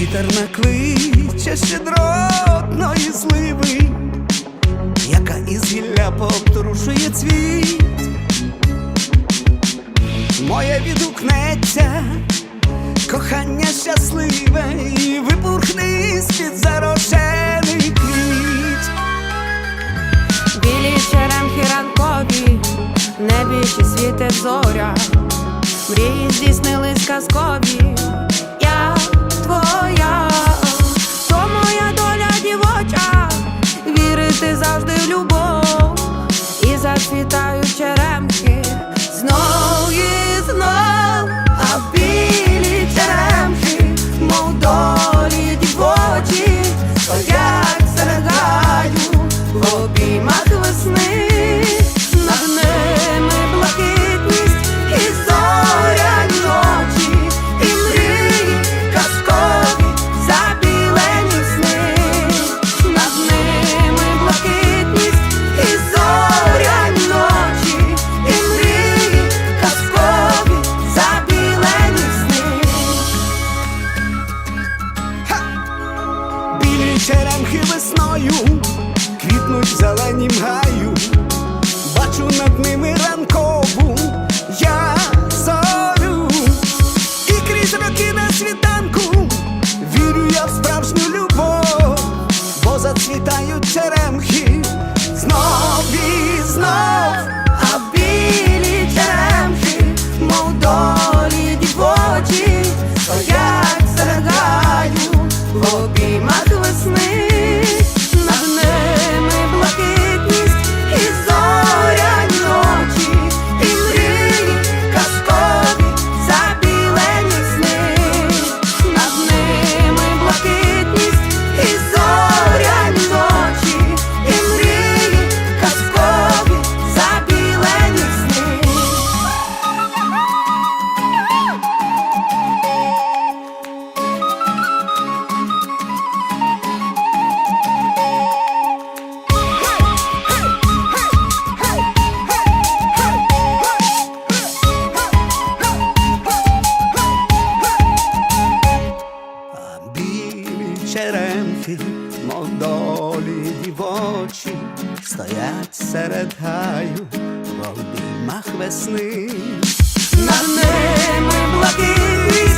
Вітер накличе щедротної сливи, яка із гілля пообтрушує цвіт. Моє відгукнеться, кохання щасливе, і випурхне з-під зарожений квіт. Білі черемхи ранкові, небі ще світить зоря, мрії здійснились казкові, твоя, то моя доля дівоча, вірити завжди в любов, і зацвітають черемки знову. знов, черемхи весною квітнуть в зеленім гаю, бачу над ними ранкову я зорю, і крізь роки на світанку вірю я в справжню любов, бо зацвітають черемхи обіймах весни, білі черемхи, мов долі дівочі, стоять серед гаю в обіймах весни. Над ними блакитність